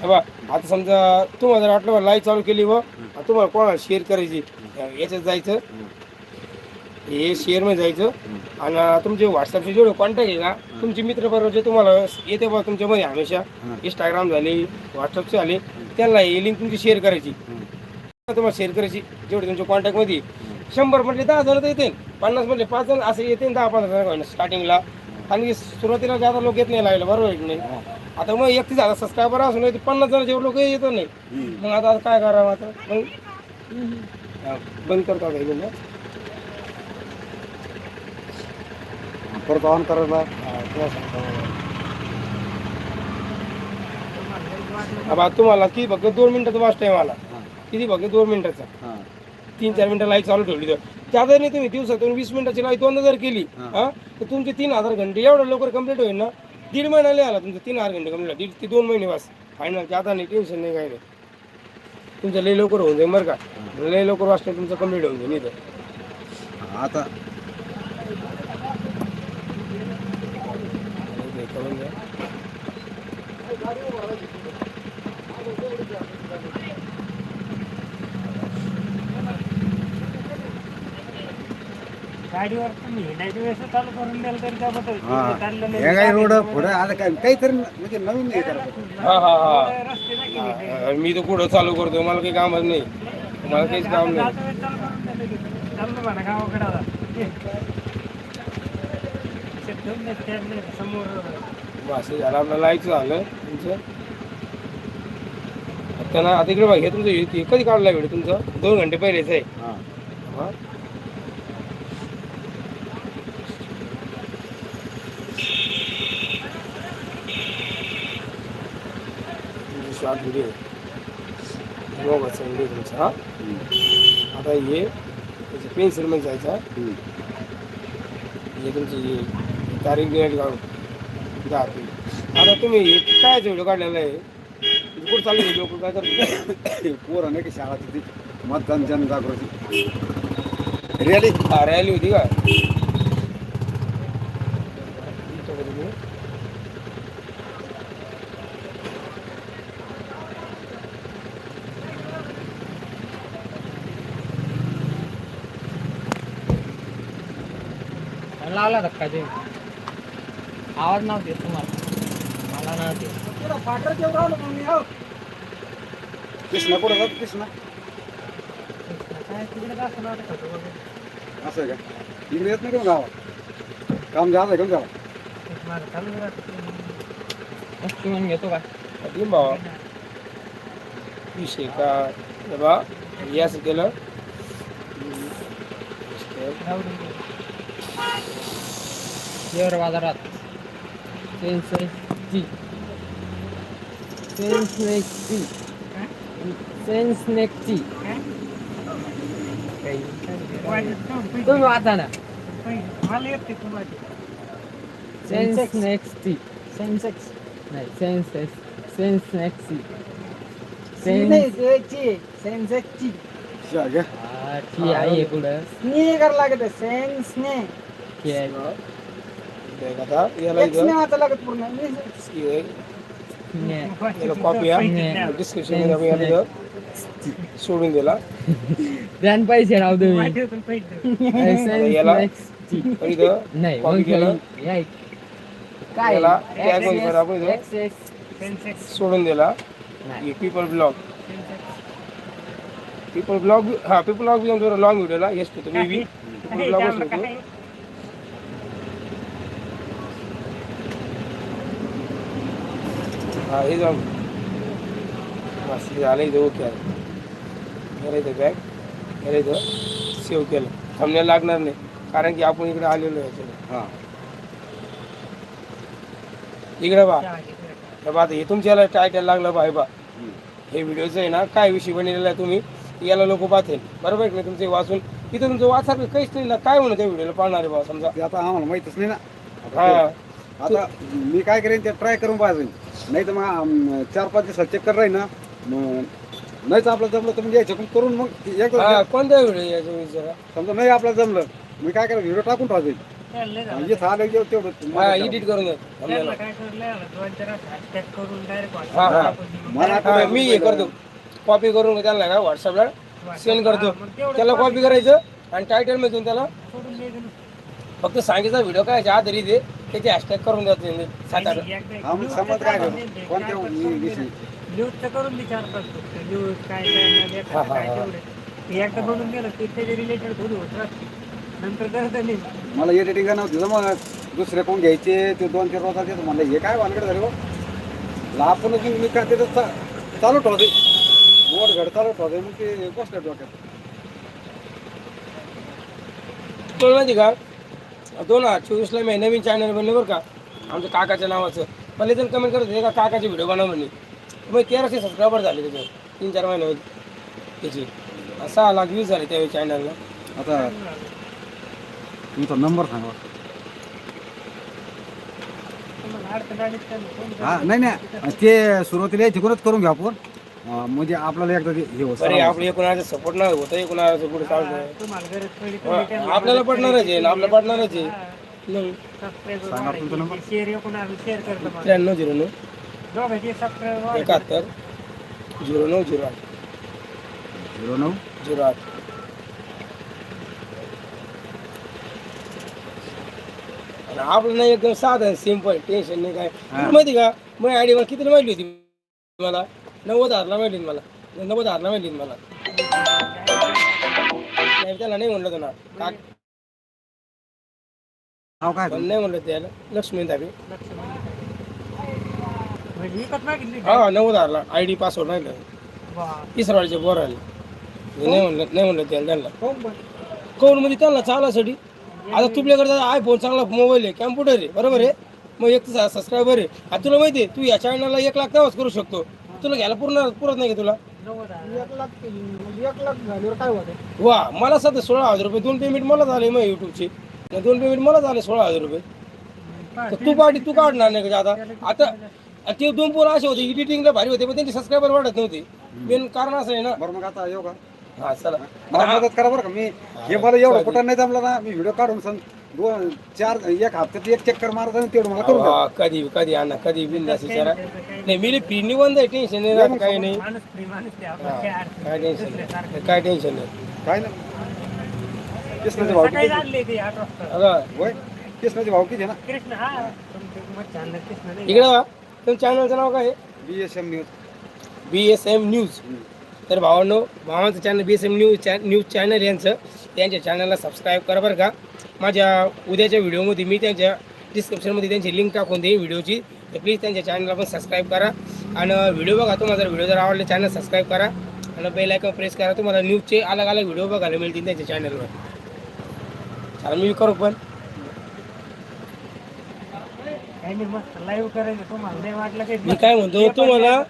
हे बा आता समजा तुम्हाला जर वाटलं लाईव्ह चालू केली व तुम्हाला कोणाला शेअर करायची? याच्यात जायचं. हे शेअरमध्ये जायचं. आणि तुमचे व्हॉट्सअपचे जेवढे कॉन्टॅक्ट आहे ना तुमचे मित्र बरोबर जे तुम्हाला येते बा तुमच्यामध्ये हमेशा. इंस्टाग्राम झाले व्हॉट्सअपचे झाले त्यांना ही लिंक तुमची शेअर करायची. तुम्हाला शेअर करायची जेवढे तुमच्या कॉन्टॅक्टमध्ये शंभर म्हटले दहा जण तर येते पन्नास म्हटले पाच जण असे येते दहा पंधरा जण स्टार्टिंगला आणि सुरुवातीला जादा लोक येत नाही लागले बरोबर नाही? आता मग एकतीस हजार सबस्क्रायबर असून नाही पन्नास जण जेवढे लोक येत नाही. मग आता काय करावं आता? मग हा, बंद करतो आता हे बंद. परत ऑन करायला? हा. आता तुम्हाला किती फक्त दोन मिनिटाचा वाच टाईम आला. किती फक्त दोन मिनिटाचा? हां. तीन चार मिनिटं लाइट चालू ठेवली तर. त्याचा नाही तुम्ही दिवसातून वीस मिनिटाची लाइट दोनदा जर केली. हा. तर तुमचे तीन हजार घंटे एवढं लवकर कंप्लीट होईल ना? दीड महिन्याला आला तुमचं तीन हजार घंटे कंप्लीट दीड ते दोन महिने वास फायनल आता नाही टेन्शन नाही काही नाही. तुमचं लय लवकर होऊन जाईल बरं का. लय लवकर वाचलं तुमचं कंप्लीट होऊन जाईल इथं. आता करून घ्या. गाडीवर तुम्ही हिंडायची वेळेस चालू करून द्याल तरी त्याबद्दल चाललं हे काय रोड पुढे आता काय? काहीतरी म्हणजे नवीन हे करायचं हा हा हा. रस्ते नाही केले. हा, मी तर कुठं चालू करतो मला काही कामच नाही. मला काहीच काम नाही. जातो वेळेस चालू करून द्याल लगेच. चाललो म्हणा गावाकडे आता. ते ठेवून द्या, त्या नाही, समोर. असं झालं. आपलं लाईटचं झालं. तुमचं? आता ना आता इकडे बघा हे तुमचं हे- हे कधी काढला व्हिडिओ तुमचं? दोन घंटे पहिलेच आहे. हां. हा. शॉर्ट व्हिडिओ मोबाईलचा व्हिडिओ तुमचा हा आता हे त्याची पेन्सिलमध्ये जायचा. हे तुमची तारीख डेट काढून दहा ते आता तुम्ही काय व्हिडिओ काढलेला आहे कुठं चालले लोक काय करतो पोरं नाही की शाळा तिथे मतदान जनजागृती रॅली रॅली होती का लावला धक्का ते आवाज नव्हते तुम्हाला. मला नव्हते कृष्णा कुठं जात कृष्णा. काय? तिकडे असं होतं आहे का? इकडे येत नाही का गावात? काम आहे का गावात माझं चालू राहतं. मस्ती म्हणून घेतो का? कधी भावा विषय का? हे बा हे असं केलं. दे. शेअर बाजारात सेन्सेक्सची सेन्सनेक्सची सेन्सनेक्सची तुम्ही वाचा ना सेन्सनेक्सची सेन्सेक्स नाही सेन्सेक्स सेन्सनेक्सची सेन्स शा घ्या हा, ठी आहे पुढं स्ने करावं लागत सेन लागत पूर्ण. याला इथं सोडून दिला. ध्यान पैसे राहू दे याला सेन्सनेक्सची इथं नाही Copy मग केलं. आहे. काय? याला tag मध्ये करा आपण इथं. एक्सेस सोडून दिला. नाही. पीपल ब्लॉग पीपल ब्लॉग हा पीपल ब्लॉग लॉंग व्हिडिओला येस होतो मी बी पीपल ब्लॉगच होतो हा हे बस हे झालं इथं ओके आहे. इथं बॅग. याला इथं सेव्ह केलं. थांबण्याला लागणार नाही. कारण की आपण इकडे आलेलो आहे. हां. इकडे बा. हे बा आता हे तुमच्या याला टायटल लागलं बा हे बा. हे व्हिडिओचं आहे ना काय विषय बनलेला आहे तुम्ही याला लोक पाहतील. बरोबर आहे तुमचे वाचून? इथं तुमचं वाचार काहीच नाही. ना काय म्हणून त्या व्हिडिओला पाहणार बा समजा? आता आम्हाला माहीतच नाही ना. हा. आता मी काय करेन ते ट्राय करून पाहिजे नाही तर मग चार पाच दिवसात चेक कर ना. मग नाहीच आपलं जमलं तर मग यायचं पण करून मग एकदा हा कोणत्या व्हिडिओ यायचं विचारा? समजा नाही आपलं जमलं मी काय करेन व्हिडिओ टाकून आलं की तेवढं हा एडिट करून द्या. काय करलं दोन चार हॅशटॅग करून डायरेक्ट. आपण मला हा, मी हे करतो. कॉपी करून त्याला का व्हॉट्सअपला सेंड करतो. त्याला कॉपी करायचं आणि टायटल मधून त्याला. फक्त सांगितलं व्हिडिओ काय आधारित आहे त्याचे हॅशटॅग करून द्यायचं सात आठ. हा, मग समज काय करू? कोणत्या विषयी? न्यूजचं करून विचार करतो. न्यूज काय काय नाही, हा, लेखाचं हा, काय हा. तेवढे. ते एकदा बनवून गेलं की त्याच्या रिलेटेड थोडी होत नंतर करत नाही. मला एडिटिंग नव्हती मग दुसरे कोण घ्यायचे ते दोन तीन रोजात येतो. म्हणलं हे काय वानगड झाले हो? मग मी काय ते चा- चालू ठेवते. मोठ घड चालू ठेवते मग ते बसल्या डोक्यात. तुला माहिती का? दोन हजार चोवीसला मी नवीन चॅनल बनले बरं का. आमच्या काकाच्या नावाचं. मला जण कमेंट करत होते का काकाचे व्हिडिओ बनव म्हणे. मग तेराशे सबस्क्रायबर झाले त्याचे तीन चार महिन्यामध्ये त्याचे. सहा लाख व्ह्यूज झाले त्यावेळी चॅनलला आता तुमचा नंबर सांगा. तर हा नाही नाही. ते सुरुवातीला तिकडूनच करून घ्या आपण. म्हणजे आपल्याला एकदा ते हे होतं. बरे आपलं एकोणाचं सपोर्ट नाही होतं एकोणाचं पुढे चालतं तुम्हाला गरज पडली हा, आपल्याला पडणारच आहे ना आपल्याला पडणारच आहे. मग? शेअर शेअर करतो मला. त्र्याण्णव झिरो नऊ. दोघांचे एकाहत्तर. झिरो नऊ झिरो आठ. झिरो नऊ. झिरो आठ. आणि आपलं नाही एकदम साधं सिंपल टेन्शन नाही काय. तुला माहिती का? मग आयडी मला कितीला माहिती होती? मला? नव्वद हजारला माहिती मला. नव्वद हजारला माहिती मला. नाही त्याला नाही म्हणलं होतं ना का नाव काय पण नाही म्हणलं त्याला. लक्ष्मी दाबी. म्हणजे विकत मागितली हा नव्वद हजारला आय डी पासवर्ड नाही. तिसरवाडीचे बोर आले नाही म्हणलं नाही म्हणलं त्याला त्यांना. कोणमध्ये त्यांना चालासाठी. आता तुझ्याकडे आयफोन चांगला मोबाईल आहे कॅम्प्युटर आहे. बरोबर आहे? मग एक सबस्क्रायबर आहे. आता तुला माहिती आहे तू या चॅनलला एक लाख तेव्हाच करू शकतो. तुला घ्यायला पूर्ण पुरत नाही का तुला. एक लाख म्हणजे एक लाख झाल्यावर काय होतं वा मला सध्या सोळा हजार रुपये. दोन पेमेंट मला झाले मग युट्यूबचे दोन पेमेंट मला झाले सोळा हजार रुपये. तर तू पाठी तू काढणार नाही का आता आता ते दोन पोरं असे होते एडिटिंगला भारी होते पण त्यांचे सबस्क्रायबर वाढत नव्हते. मेन कारण असं आहे ना. बरं मग आता येऊ का? हा चला. मला मदत करा बरं का. मी हे मला एवढं कुठं नाही जमलं ना. मी व्हिडिओ काढून सण दोन चार एक हप्त्यात एक चक्कर मारत आणि तेवढं मला करून. हा, कधी कधी आणा कधी बिंदास विचारा नाही मी पी निबंध आहे टेन्शन नाही राहत काही नाही माणूस फ्री माणूस ते आपण हा, काय अडचण काय नाही. टेन्शन. नाही काय टेन्शन नाही. काय ना कृष्णाचे भाव सकाळी किती आणले ते आठ वाजता. अगं होय? कृष्णाचे भाव किती आहे ना? कृष्ण हा तुमचे मग छान कृष्ण नाही इकडे वा तुमच्या चॅनलचं नाव काय आहे? B S M news. B S M news. तर भावांनो भावांचं channel B S M news चॅ news channel यांचं त्यांच्या चॅनलला सबस्क्राईब करा बरं का. माझ्या उद्याच्या व्हिडिओमध्ये मी त्यांच्या डिस्क्रिप्शनमध्ये त्यांची लिंक टाकून देईन व्हिडिओची तर प्लीज त्यांच्या चॅनलला पण सबस्क्राईब करा. आणि व्हिडिओ बघा तुम्हाला जर व्हिडिओ जर आवडले चॅनल सबस्क्राईब करा. आणि बेल आयकॉन प्रेस करा. तुम्हाला न्यूजचे अलग अलग व्हिडिओ बघायला मिळतील त्यांच्या चॅनलवर चालेल मी करू पण. काही नाही मस्त लाईव्ह करायचं. तुम्हाला नाही वाटलं काही मी काय म्हणतो तुम्हाला